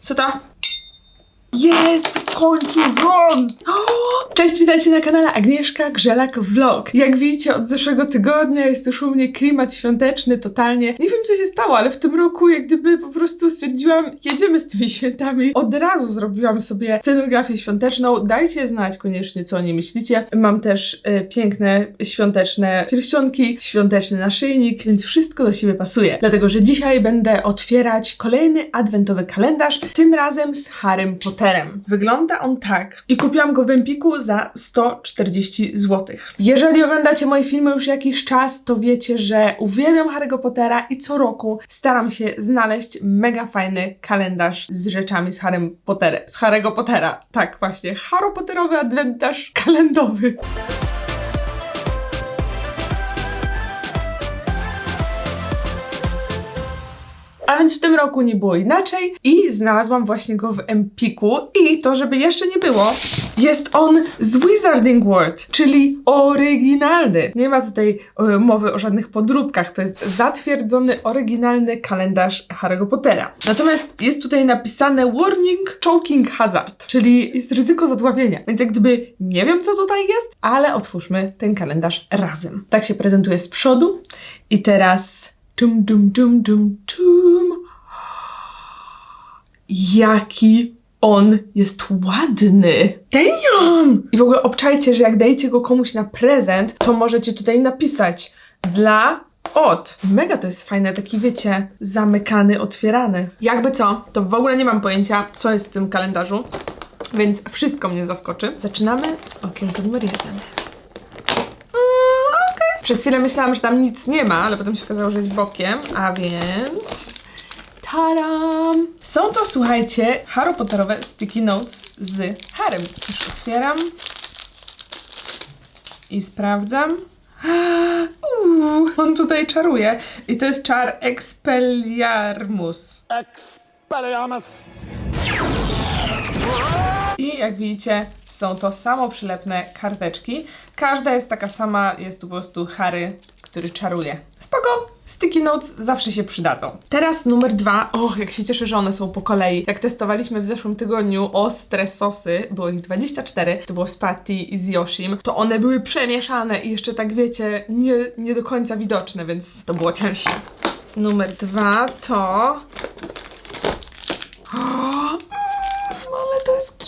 Co to? Jest w końcu Ron! O, Cześć, witajcie na kanale Agnieszka Grzelak Vlog. Jak widzicie, od zeszłego tygodnia jest już u mnie klimat świąteczny totalnie. Nie wiem, co się stało, ale w tym roku jak gdyby po prostu stwierdziłam, jedziemy z tymi świętami. Od razu zrobiłam sobie scenografię świąteczną. Dajcie znać koniecznie, co o niej myślicie. Mam też e, piękne świąteczne pierścionki, świąteczny naszyjnik, więc wszystko do siebie pasuje. Dlatego, że dzisiaj będę otwierać kolejny adwentowy kalendarz, tym razem z Harrym Potterem. Wygląda on tak. I kupiłam go w Empiku za 140 zł. Jeżeli oglądacie moje filmy już jakiś czas, to wiecie, że uwielbiam Harry'ego Pottera i co roku staram się znaleźć mega fajny kalendarz z rzeczami z Harrym Potterem. Z Harry'ego Pottera. Tak, właśnie. Harry Potterowy adwentarz kalendowy. A więc w tym roku nie było inaczej i znalazłam właśnie go w Empiku i to, żeby jeszcze nie było, jest on z Wizarding World, czyli oryginalny. Nie ma tutaj e, mowy o żadnych podróbkach, to jest zatwierdzony, oryginalny kalendarz Harry'ego Pottera. Natomiast jest tutaj napisane Warning Choking Hazard, czyli jest ryzyko zadławienia. Więc jak gdyby nie wiem, co tutaj jest, ale otwórzmy ten kalendarz razem. Tak się prezentuje z przodu i teraz Dum, dum, dum, dum, dum. Jaki on jest ładny. Damn! I w ogóle obczajcie, że jak dajecie go komuś na prezent, to możecie tutaj napisać dla od. Mega to jest fajne, taki wiecie, zamykany, otwierany. Jakby co, to w ogóle nie mam pojęcia, co jest w tym kalendarzu, więc wszystko mnie zaskoczy. Zaczynamy okienko numer jeden. Przez chwilę myślałam, że tam nic nie ma, ale potem się okazało, że jest bokiem, a więc... Taram! Są to, słuchajcie, Harry Potterowe sticky notes z Harrym. Już otwieram i sprawdzam. Uuu, on tutaj czaruje. I to jest czar Expelliarmus. Expelliarmus! I jak widzicie, są to samo przylepne karteczki. Każda jest taka sama, jest tu po prostu Harry, który czaruje. Spoko! Sticky notes zawsze się przydadzą. Teraz numer dwa. O, jak się cieszę, że one są po kolei. Jak testowaliśmy w zeszłym tygodniu ostre sosy, było ich 24, to było z Patty i z Yoshim, to one były przemieszane i jeszcze tak wiecie, nie, nie do końca widoczne, więc to było cięższe. Numer dwa to...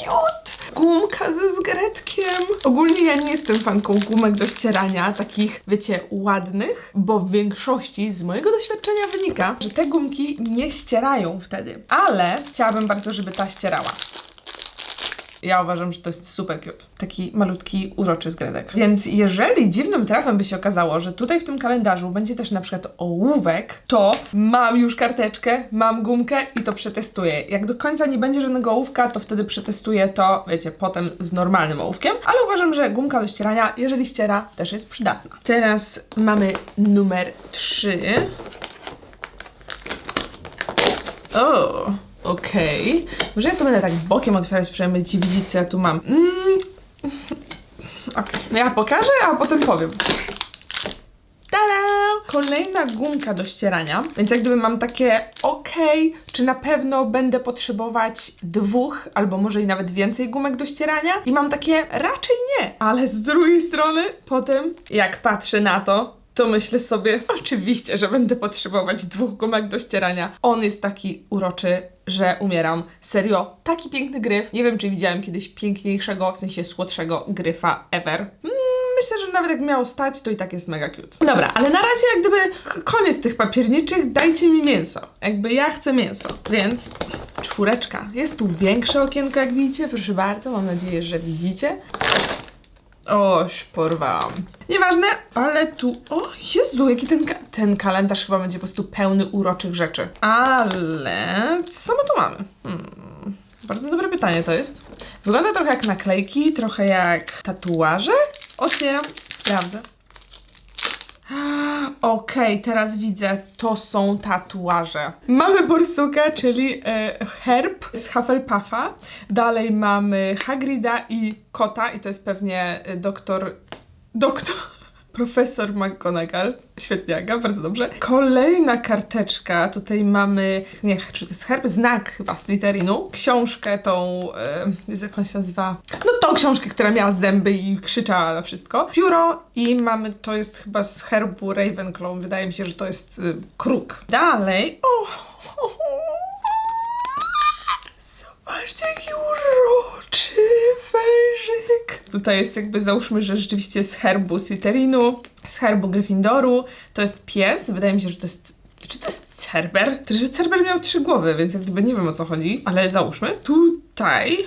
cute! Gumka ze zgretkiem. Ogólnie ja nie jestem fanką gumek do ścierania, takich, wiecie, ładnych, bo w większości z mojego doświadczenia wynika, że te gumki nie ścierają wtedy. Ale chciałabym bardzo, żeby ta ścierała. Ja uważam, że to jest super cute. Taki malutki, uroczy zgredek. Więc jeżeli dziwnym trafem by się okazało, że tutaj w tym kalendarzu będzie też na przykład ołówek, to mam już karteczkę, mam gumkę i to przetestuję. Jak do końca nie będzie żadnego ołówka, to wtedy przetestuję to, wiecie, potem z normalnym ołówkiem. Ale uważam, że gumka do ścierania, jeżeli ściera, też jest przydatna. Teraz mamy numer 3. O, okej. Może ja to będę tak bokiem otwierać, przynajmniej ci widzieć, co ja tu mam. Mm. Okej, no ja pokażę, a potem powiem. Tada! Kolejna gumka do ścierania, więc jak gdyby mam takie okej, czy na pewno będę potrzebować dwóch, albo może i nawet więcej gumek do ścierania? I mam takie raczej nie, ale z drugiej strony potem jak patrzę na to, to myślę sobie, oczywiście, że będę potrzebować dwóch gumek do ścierania. On jest taki uroczy, że umieram. Serio, taki piękny gryf. Nie wiem, czy widziałem kiedyś piękniejszego, w sensie słodszego gryfa ever. Mm, Myślę, że nawet jak miało stać, to i tak jest mega cute. Dobra, ale na razie jak gdyby koniec tych papierniczych, dajcie mi mięso. Jakby ja chcę mięso, więc czwóreczka. Jest tu większe okienko, jak widzicie, proszę bardzo, mam nadzieję, że widzicie. Oś, porwałam. Nieważne, ale tu... O, Jezu, jaki ten, ka- ten kalendarz chyba będzie po prostu pełny uroczych rzeczy. Ale... Co my tu mamy? Hmm. Bardzo dobre pytanie to jest. Wygląda trochę jak naklejki, trochę jak tatuaże. Otwieram, sprawdzę. Okej, teraz widzę, to są tatuaże. Mamy borsuka, czyli e, herb z Hufflepuffa. Dalej mamy Hagrida i kota i to jest pewnie e, doktor... Doktor... Profesor McGonagall. Świetnie, Aga, bardzo dobrze. Kolejna karteczka. Tutaj mamy, nie wiem, czy to jest herb, znak chyba Slytherinu. Książkę tą, Jezu, jak on się nazywa? No tą książkę, która miała zęby i krzyczała na wszystko. Pióro i mamy, to jest chyba z herbu Ravenclaw. Wydaje mi się, że to jest y, kruk. Dalej, o, Zobaczcie, jaki uroczy wężyk. Tutaj jest jakby, załóżmy, że rzeczywiście z herbu Slytherinu, z herbu Gryffindoru. To jest pies. Wydaje mi się, że to jest... Czy to jest Cerber? Że Cerber miał trzy głowy, więc jak gdyby nie wiem o co chodzi, ale załóżmy. Tutaj...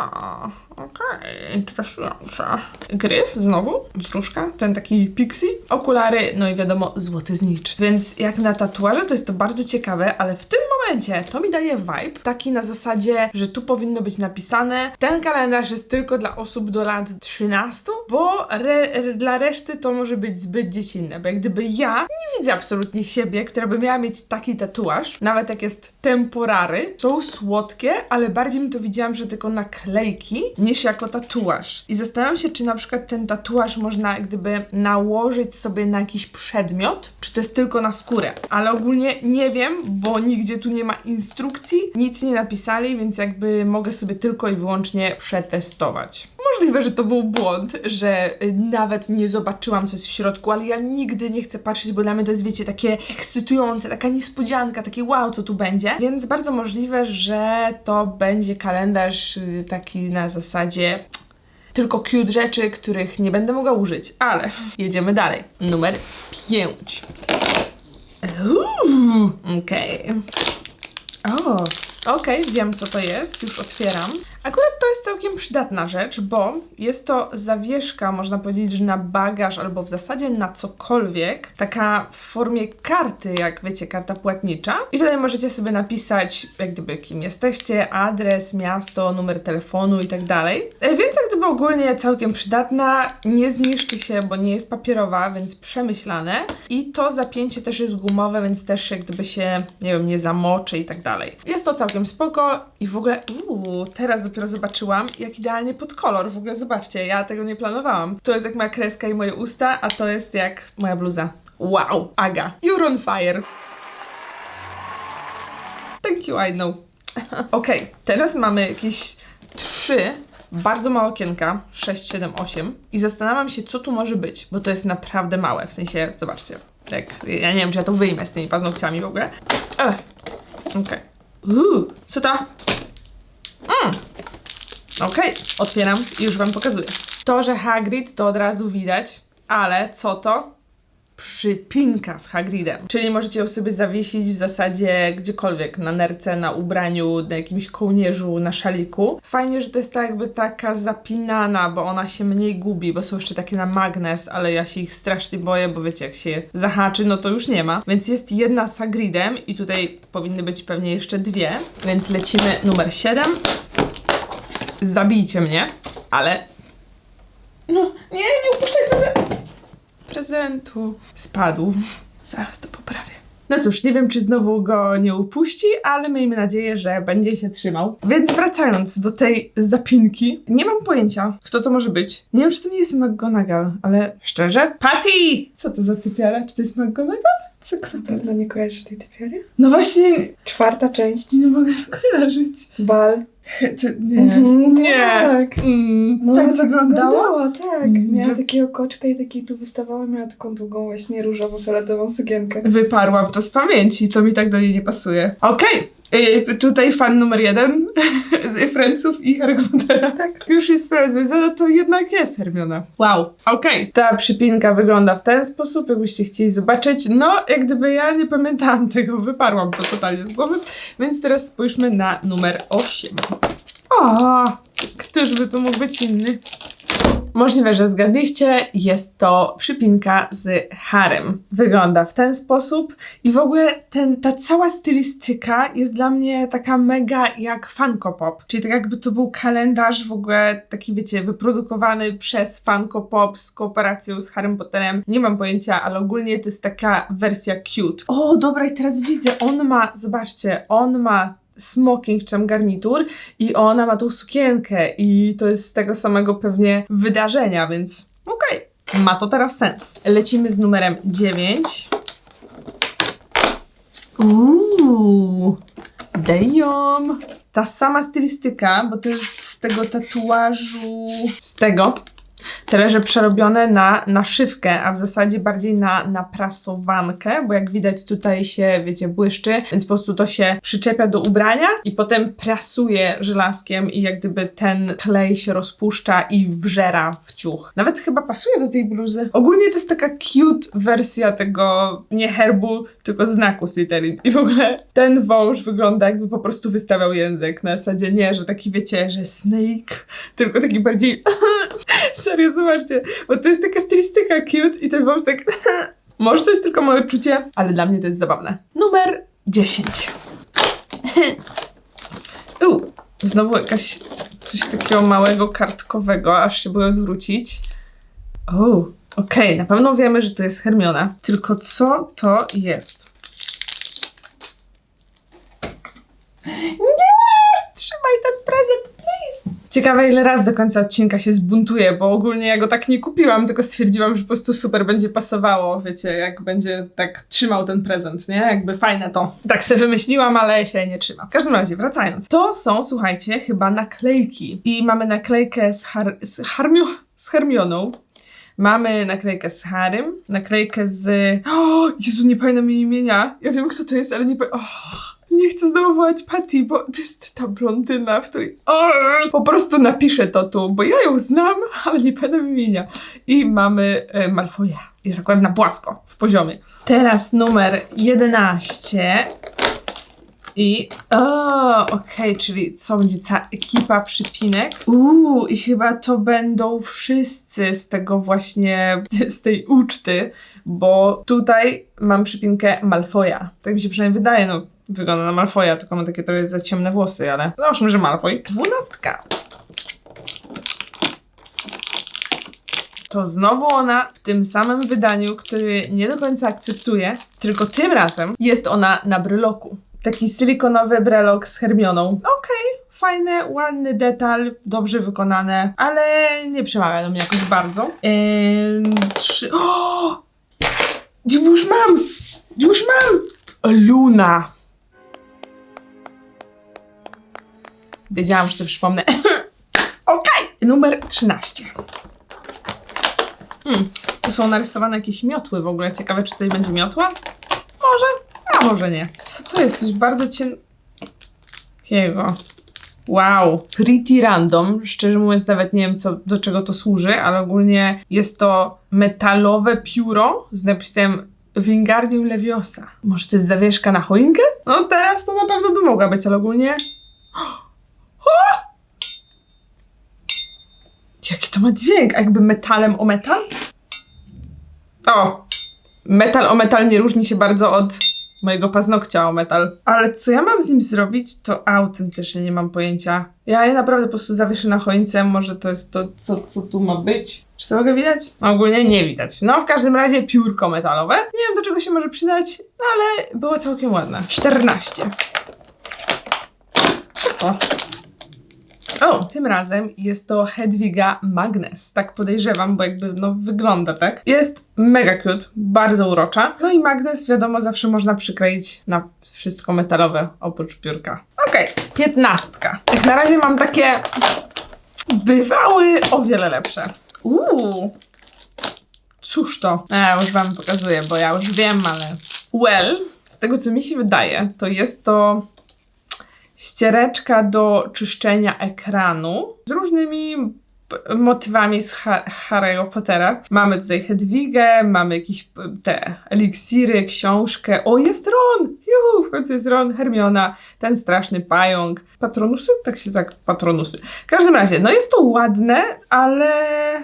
A, okej, interesujące. Gryf, znowu, wróżka, ten taki pixie, okulary, no i wiadomo, złoty znicz. Więc jak na tatuaże to jest to bardzo ciekawe, ale w tym momencie to mi daje vibe taki na zasadzie, że tu powinno być napisane ten kalendarz jest tylko dla osób do lat 13, bo re, re, dla reszty to może być zbyt dziecinne, bo jak gdyby ja nie widzę absolutnie siebie, która by miała mieć taki tatuaż, nawet jak jest temporary, są słodkie, ale bardziej mi to widziałam, że tylko naklejki niż jako tatuaż. I zastanawiam się, czy na przykład ten tatuaż można gdyby nałożyć sobie na jakiś przedmiot, czy to jest tylko na skórę. Ale ogólnie nie wiem, bo nigdzie tu nie ma instrukcji, nic nie napisali, więc jakby mogę sobie tylko i wyłącznie przetestować. Możliwe, że to był błąd, że y, nawet nie zobaczyłam, co jest w środku, ale ja nigdy nie chcę patrzeć, bo dla mnie to jest, wiecie, takie ekscytujące, taka niespodzianka, takie wow, co tu będzie. Więc bardzo możliwe, że to będzie kalendarz y, taki na zasadzie tylko cute rzeczy, których nie będę mogła użyć. Ale jedziemy dalej. Numer 5. Uuu, okej. O, okej, wiem co to jest, już otwieram. Akurat to jest całkiem przydatna rzecz, bo jest to zawieszka, można powiedzieć, że na bagaż albo w zasadzie na cokolwiek, taka w formie karty, jak wiecie, karta płatnicza. I tutaj możecie sobie napisać, jak gdyby kim jesteście, adres, miasto, numer telefonu i tak dalej. E, Więc jak gdyby ogólnie całkiem przydatna, nie zniszczy się, bo nie jest papierowa, więc przemyślane. I to zapięcie też jest gumowe, więc też jak gdyby się, nie wiem, nie zamoczy i tak dalej. Jest to całkiem spoko i w ogóle, uuu, teraz dopiero zobaczyłam, jak idealnie pod kolor. W ogóle zobaczcie, ja tego nie planowałam. To jest jak moja kreska i moje usta, a to jest jak moja bluza. Wow, Aga, you're on fire. Thank you, I know. Okej, teraz mamy jakieś trzy bardzo małe okienka, 6, 7, 8 i zastanawiam się, co tu może być, bo to jest naprawdę małe, w sensie, zobaczcie, tak, ja nie wiem, czy ja to wyjmę z tymi paznokciami w ogóle. Okej. Uuu, co to? Mm. Okej, otwieram i już wam pokazuję. To, że Hagrid to od razu widać, ale co to? Przypinka z Hagridem. Czyli możecie ją sobie zawiesić w zasadzie gdziekolwiek, na nerce, na ubraniu, na jakimś kołnierzu, na szaliku. Fajnie, że to jest tak jakby taka zapinana, bo ona się mniej gubi, bo są jeszcze takie na magnes, ale ja się ich strasznie boję, bo wiecie, jak się zahaczy, no to już nie ma. Więc jest jedna z Hagridem i tutaj powinny być pewnie jeszcze dwie, więc lecimy numer 7. Zabijcie mnie, ale... No, nie, nie upuszczaj prezentu! Prezentu. Spadł. Zaraz to poprawię. No cóż, nie wiem, czy znowu go nie upuści, ale miejmy nadzieję, że będzie się trzymał. Więc wracając do tej zapinki, nie mam pojęcia, kto to może być. Nie wiem, czy to nie jest McGonagall, ale szczerze. Patty! Co to za typiara? Czy to jest McGonagall? Co, kto Na to? pewno nie kojarzysz tej typiary? No właśnie, Czwarta część. nie mogę skojarzyć. Bal. To, nie. Mhm, nie. tak. Mm, No, tak wyglądało? wyglądała, tak. Mm, Miała wy- takiego koczka i taki tu wystawała, miała taką długą właśnie różowo-fioletową sukienkę. Wyparłam to z pamięci, to mi tak do niej nie pasuje. Okej, y, tutaj fan numer jeden z Friendsów i Harry Pottera. Tak. Już jest sprawa związana, to jednak jest Hermiona. Wow. Okej, ta przypinka wygląda w ten sposób, jakbyście chcieli zobaczyć. No, jak gdyby ja nie pamiętałam tego, wyparłam to totalnie z głowy, więc teraz spójrzmy na numer 8. O, któż by tu mógł być inny? Możliwe, że zgadliście, jest to przypinka z harem. Wygląda w ten sposób i w ogóle ten, ta cała stylistyka jest dla mnie taka mega jak Funko Pop. Czyli tak jakby to był kalendarz w ogóle taki, wiecie, wyprodukowany przez Funko Pop z kooperacją z Harrym Potterem. Nie mam pojęcia, ale ogólnie to jest taka wersja cute. O, dobra, i teraz widzę, on ma, zobaczcie, on ma smoking czy tam garnitur i ona ma tą sukienkę i to jest z tego samego pewnie wydarzenia, więc okej. Ma to teraz sens. Lecimy z numerem 9. Uuu, damn. Ta sama stylistyka, bo to jest z tego tatuażu, z tego, tyle że przerobione na naszywkę, a w zasadzie bardziej na naprasowankę, bo jak widać tutaj się, wiecie, błyszczy, więc po prostu to się przyczepia do ubrania i potem prasuje żelazkiem i jak gdyby ten klej się rozpuszcza i wżera w ciuch. Nawet chyba pasuje do tej bluzy. Ogólnie to jest taka cute wersja tego nie herbu, tylko znaku Slytherin. I w ogóle ten wąż wygląda jakby po prostu wystawiał język na zasadzie nie, że taki wiecie, że snake, tylko taki bardziej Serio, zobaczcie, bo to jest taka stylistyka cute i ten wąż tak... Może to jest tylko moje odczucie, ale dla mnie to jest zabawne. Numer 10. U, znowu jakaś coś takiego małego, kartkowego, aż się boję odwrócić. O, okej, na pewno wiemy, że to jest Hermiona. Tylko co to jest? Nie! Trzymaj ten prezent! Ciekawe, ile raz do końca odcinka się zbuntuje, bo ogólnie ja go tak nie kupiłam, tylko stwierdziłam, że po prostu super będzie pasowało, wiecie, jak będzie tak trzymał ten prezent, nie? Jakby fajne to. Tak sobie wymyśliłam, ale się nie trzyma. W każdym razie, wracając. To są, słuchajcie, chyba naklejki. I mamy naklejkę z, Har- z, Harmio- z Hermioną. Mamy naklejkę z Harrym, naklejkę z... O, Jezu, nie pamiętam jej imienia. Ja wiem, kto to jest, ale nie pamiętam... Nie chcę znowu wołać Patty, bo to jest ta blondyna, w której... Po prostu napiszę to tu, bo ja ją znam, ale nie pamiętam imienia. I mamy e, Malfoya. Jest akurat na płasko, w poziomie. Teraz numer 11. I... O, okej, czyli co będzie cała ekipa przypinek? Uuu, i chyba to będą wszyscy z tego właśnie, z tej uczty, bo tutaj mam przypinkę Malfoya. Tak mi się przynajmniej wydaje, no wygląda na Malfoya, tylko ma takie trochę za ciemne włosy, ale załóżmy, że Malfoy. Dwunastka. To znowu ona w tym samym wydaniu, który nie do końca akceptuję, tylko tym razem jest ona na bryloku. Taki silikonowy brelok z Hermioną. Okej, fajne, ładny detal, dobrze wykonane, ale nie przemawia do mnie jakoś bardzo. Ym, trzy... O! Już mam! Już mam! Luna! Wiedziałam, że sobie przypomnę. Okej! Numer 13. Hmm, tu są narysowane jakieś miotły w ogóle. Ciekawe, czy tutaj będzie miotła? Może, a może nie. Co to jest? Coś bardzo cienkiego. Wow, pretty random. Szczerze mówiąc, nawet nie wiem, co, do czego to służy, ale ogólnie jest to metalowe pióro z napisem Wingardium Leviosa. Może to jest zawieszka na choinkę? No teraz to na pewno by mogła być, ale ogólnie... O! Jaki to ma dźwięk? A jakby metalem o metal? O! Metal o metal nie różni się bardzo od mojego paznokcia o metal. Ale co ja mam z nim zrobić, to autentycznie nie mam pojęcia. Ja je naprawdę po prostu zawieszę na choince, może to jest to, co, co tu ma być. Czy to mogę widać? No, ogólnie nie widać. No, w każdym razie piórko metalowe. Nie wiem, do czego się może przydać, ale było całkiem ładne. 14. Co to? O, tym razem jest to Hedwiga Magnes. Tak podejrzewam, bo jakby no wygląda tak. Jest mega cute, bardzo urocza. No i magnes wiadomo zawsze można przykleić na wszystko metalowe oprócz piórka. Okej, piętnastka. Jak na razie mam takie bywały o wiele lepsze. Uuu. Cóż to? Ja już wam pokazuję, bo ja już wiem, ale... Well, z tego co mi się wydaje, to jest to ściereczka do czyszczenia ekranu z różnymi motywami z ha- Harry'ego Pottera. Mamy tutaj Hedwigę, mamy jakieś p- te eliksiry, książkę. O, jest Ron! Juhu, w końcu jest Ron, Hermiona, ten straszny pająk. Patronusy? Tak się tak, patronusy. W każdym razie, no jest to ładne, ale...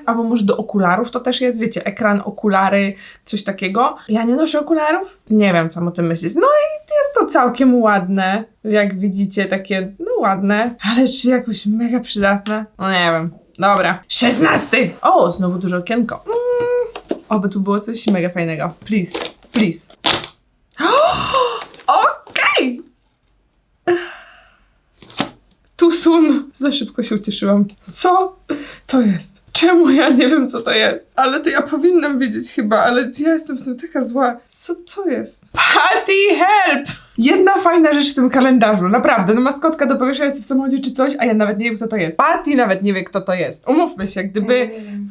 Albo może do okularów to też jest, wiecie, ekran, okulary, coś takiego. Ja nie noszę okularów? Nie wiem, co mam o tym myśleć. No i jest to całkiem ładne. Jak widzicie, takie, no ładne. Ale czy jakoś mega przydatne? No nie wiem. Dobra. Szesnasty! O, znowu duże okienko. Mm, oby tu było coś mega fajnego. Please, please. Okej! Tu sun. Za szybko się ucieszyłam. Co to jest? Czemu ja nie wiem, co to jest? Ale to ja powinnam wiedzieć chyba, ale ja jestem tym taka zła. Co to jest? Patty help! Jedna fajna rzecz w tym kalendarzu, naprawdę. No maskotka do powieszenia jest w samochodzie czy coś, a ja nawet nie wiem, kto to jest. Patty nawet nie wie, kto to jest. Umówmy się, gdyby... Ja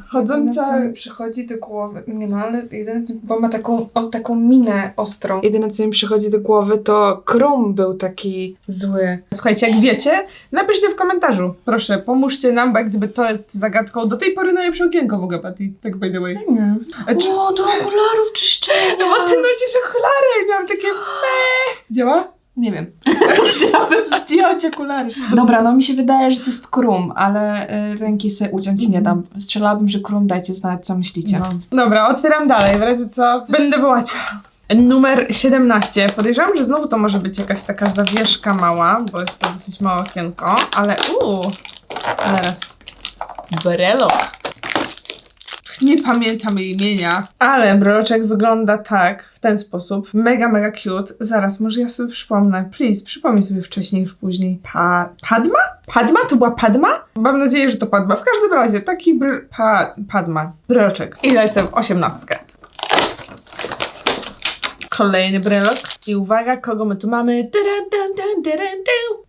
chodząca- Jedyne, co mi przychodzi do głowy... Nie no, ale jedyne, bo ma taką, o, taką minę ostrą. Jedyne, co mi przychodzi do głowy, to Krum był taki zły. Słuchajcie, jak wiecie, napiszcie w komentarzu. Proszę, pomóżcie nam, bo jak gdyby to jest zagadką do tej pory najlepsze okienko w ogóle, Patty. Tak by the way. Nie. A czy... O, do okularów czyszczenia! No bo ty nosisz okulary i miałam takie. Działa? Nie wiem. Musiałabym zdjąć okulary. Dobra, no mi się wydaje, że to jest Krum, ale y, ręki sobie uciąć nie dam. Strzelałabym, że Krum, dajcie znać, co myślicie. No. Dobra, otwieram dalej, w razie co będę wołać. Numer 17. Podejrzewam, że znowu to może być jakaś taka zawieszka mała, bo jest to dosyć małe okienko, ale uuu, teraz brelok. Nie pamiętam jej imienia, ale breloczek wygląda tak, w ten sposób. Mega, mega cute. Zaraz, może ja sobie przypomnę. Please, przypomnij sobie wcześniej już później. Pa Padma? Padma? To była Padma? Mam nadzieję, że to Padma. W każdym razie, taki br... Pa Padma. Breloczek. I lecę w osiemnastkę. Kolejny brelok. I uwaga, kogo my tu mamy?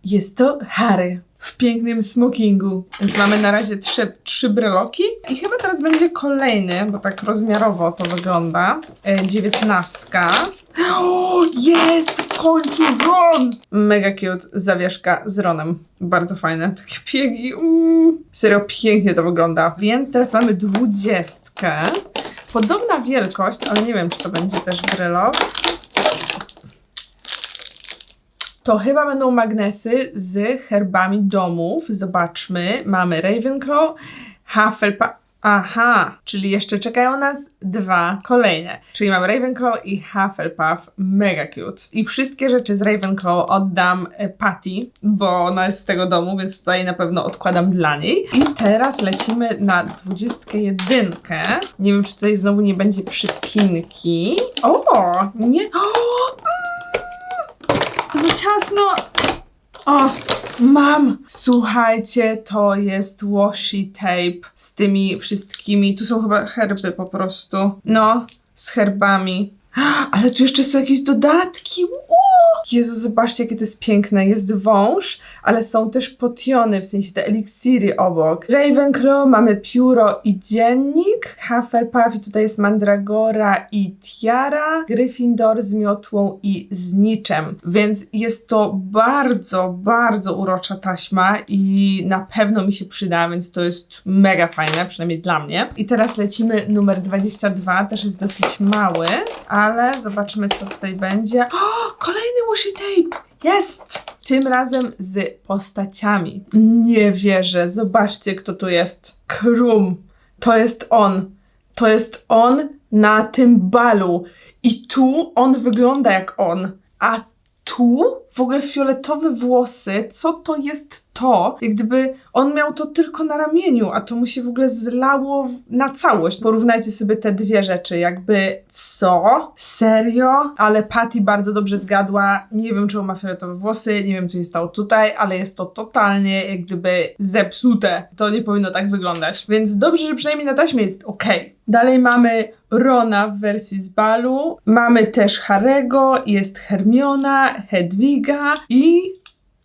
Jest to Harry. W pięknym smokingu. Więc mamy na razie trzy, trzy breloki. I chyba teraz będzie kolejny, bo tak rozmiarowo to wygląda. E, dziewiętnastka. O, jest w końcu Ron! Mega cute zawieszka z Ronem. Bardzo fajne. Takie piegi. Mm. Serio, pięknie to wygląda. Więc teraz mamy dwudziestkę. Podobna wielkość, ale nie wiem, czy to będzie też brelok. To chyba będą magnesy z herbami domów. Zobaczmy. Mamy Ravenclaw, Hufflepuff. Aha, czyli jeszcze czekają nas dwa kolejne. Czyli mamy Ravenclaw i Hufflepuff. Mega cute. I wszystkie rzeczy z Ravenclaw oddam e, Patty, bo ona jest z tego domu, więc tutaj na pewno odkładam dla niej. I teraz lecimy na 21. Nie wiem, czy tutaj znowu nie będzie przypinki. O, nie. O, ciasno. O, mam! Słuchajcie, to jest washi tape z tymi wszystkimi. Tu są chyba herby po prostu. No, z herbami. Ale tu jeszcze są jakieś dodatki. Jezu, zobaczcie, jakie to jest piękne. Jest wąż, ale są też potiony, w sensie te eliksiry obok. Ravenclaw, mamy pióro i dziennik. Hufflepuff tutaj jest mandragora i tiara. Gryffindor z miotłą i z niczem. Więc jest to bardzo, bardzo urocza taśma i na pewno mi się przyda, więc to jest mega fajne, przynajmniej dla mnie. I teraz lecimy numer 22, też jest dosyć mały, ale zobaczmy, co tutaj będzie. O, kolejny washi tape! Jest! Tym razem z postaciami. Nie wierzę, zobaczcie, kto tu jest. Krum. To jest on. To jest on na tym balu. I tu on wygląda jak on. A tu w ogóle fioletowe włosy, co to jest to? Jak gdyby on miał to tylko na ramieniu, a to mu się w ogóle zlało na całość. Porównajcie sobie te dwie rzeczy, jakby co? Serio? Ale Patty bardzo dobrze zgadła. Nie wiem, czemu ma fioletowe włosy, nie wiem, co się stało tutaj, ale jest to totalnie jak gdyby zepsute. To nie powinno tak wyglądać. Więc dobrze, że przynajmniej na taśmie jest ok. Dalej mamy Rona w wersji z balu. Mamy też Harego, jest Hermiona, Hedwiga i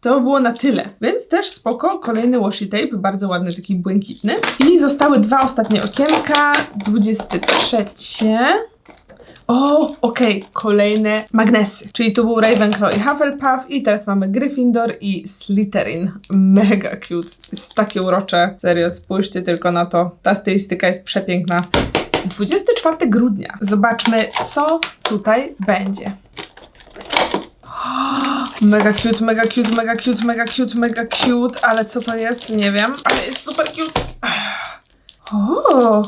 to było na tyle. Więc też spoko. Kolejny washi tape, bardzo ładny, taki błękitny. I zostały dwa ostatnie okienka. 23. O, okej, kolejne magnesy. Czyli tu był Ravenclaw i Hufflepuff i teraz mamy Gryffindor i Slytherin. Mega cute. Jest takie urocze. Serio, spójrzcie tylko na to. Ta stylistyka jest przepiękna. 24 grudnia. Zobaczmy, co tutaj będzie. Mega cute, mega cute, mega cute, mega cute, mega cute, ale co to jest? Nie wiem, ale jest super cute. O!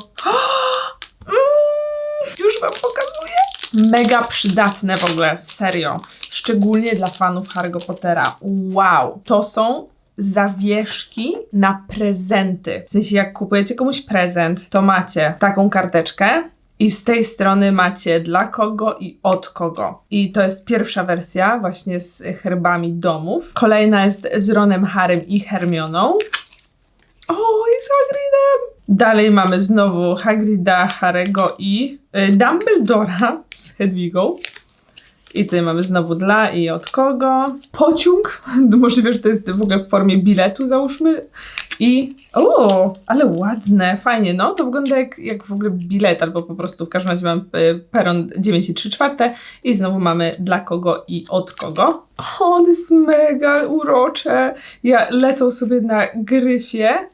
Mm, Już wam pokazuję. Mega przydatne w ogóle, serio. Szczególnie dla fanów Harry'ego Pottera. Wow! To są zawieszki na prezenty. W sensie, jak kupujecie komuś prezent, to macie taką karteczkę. I z tej strony macie dla kogo i od kogo. I to jest pierwsza wersja właśnie z herbami domów. Kolejna jest z Ronem, Harrym i Hermioną. O, jest Hagridem! Dalej mamy znowu Hagrida, Harego i y, Dumbledora z Hedwigą. I tutaj mamy znowu dla i od kogo. Pociąg. Możliwe, że to jest w ogóle w formie biletu, załóżmy. I. O, ale ładne, fajnie. No, to wygląda jak, jak w ogóle bilet, albo po prostu w każdym razie mam y, peron 9 i 3 czwarte. I znowu mamy dla kogo i od kogo. O, to jest mega urocze. Ja lecą sobie na gryfie.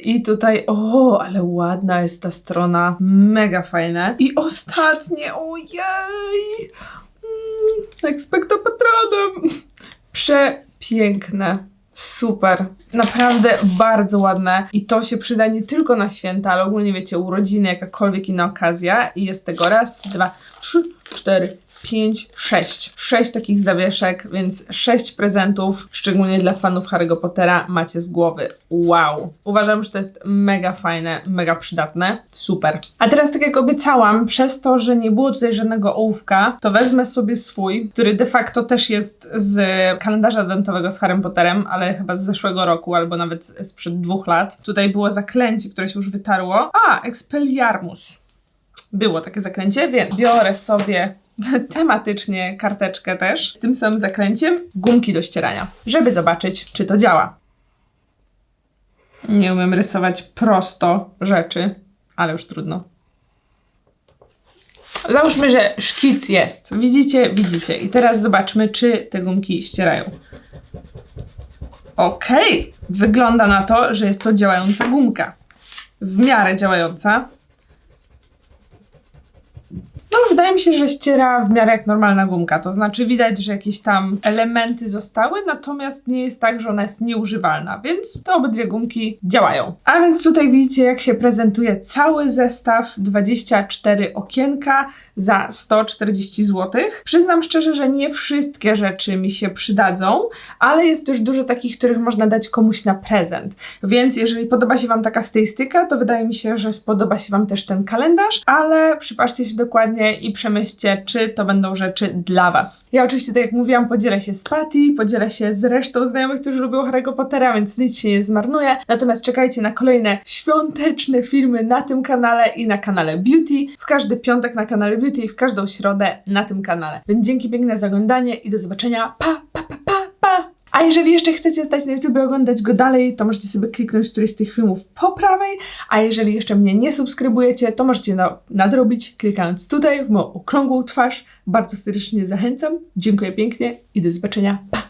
I tutaj, o, ale ładna jest ta strona, mega fajne. I ostatnie, ojej, expecto patronem. Przepiękne. Super. Naprawdę bardzo ładne. I to się przyda nie tylko na święta, ale ogólnie wiecie, urodziny, jakakolwiek inna okazja. I jest tego raz, dwa, trzy, cztery, pięć, sześć. Sześć takich zawieszek, więc sześć prezentów, szczególnie dla fanów Harry'ego Pottera, macie z głowy. Wow. Uważam, że to jest mega fajne, mega przydatne. Super. A teraz, tak jak obiecałam, przez to, że nie było tutaj żadnego ołówka, to wezmę sobie swój, który de facto też jest z kalendarza adwentowego z Harrym Potterem, ale chyba z zeszłego roku, albo nawet sprzed dwóch lat. Tutaj było zaklęcie, które się już wytarło. A, Expelliarmus było takie zaklęcie, więc biorę sobie tematycznie karteczkę też z tym samym zaklęciem, gumki do ścierania, żeby zobaczyć, czy to działa. Nie umiem rysować prosto rzeczy, ale już trudno. Załóżmy, że szkic jest. Widzicie? Widzicie. I teraz zobaczmy, czy te gumki ścierają. Okej, wygląda na to, że jest to działająca gumka. W miarę działająca. No, wydaje mi się, że ściera w miarę jak normalna gumka. To znaczy, widać, że jakieś tam elementy zostały, natomiast nie jest tak, że ona jest nieużywalna, więc te obydwie gumki działają. A więc tutaj widzicie, jak się prezentuje cały zestaw 24 okienka za 140 zł. Przyznam szczerze, że nie wszystkie rzeczy mi się przydadzą, ale jest też dużo takich, których można dać komuś na prezent. Więc jeżeli podoba się Wam taka stylistyka, to wydaje mi się, że spodoba się Wam też ten kalendarz, ale przypatrzcie się dokładnie i przemyślcie, czy to będą rzeczy dla Was. Ja oczywiście, tak jak mówiłam, podzielę się z Patty, podzielę się z resztą znajomych, którzy lubią Harry'ego Pottera, więc nic się nie zmarnuje. Natomiast czekajcie na kolejne świąteczne filmy na tym kanale i na kanale Beauty. W każdy piątek na kanale Beauty i w każdą środę na tym kanale. Więc dzięki piękne za oglądanie i do zobaczenia. Pa, pa, pa, pa, pa! A jeżeli jeszcze chcecie stać na YouTube i oglądać go dalej, to możecie sobie kliknąć któryś z tych filmów po prawej, a jeżeli jeszcze mnie nie subskrybujecie, to możecie nadrobić klikając tutaj w moją okrągłą twarz. Bardzo serdecznie zachęcam. Dziękuję pięknie i do zobaczenia. Pa!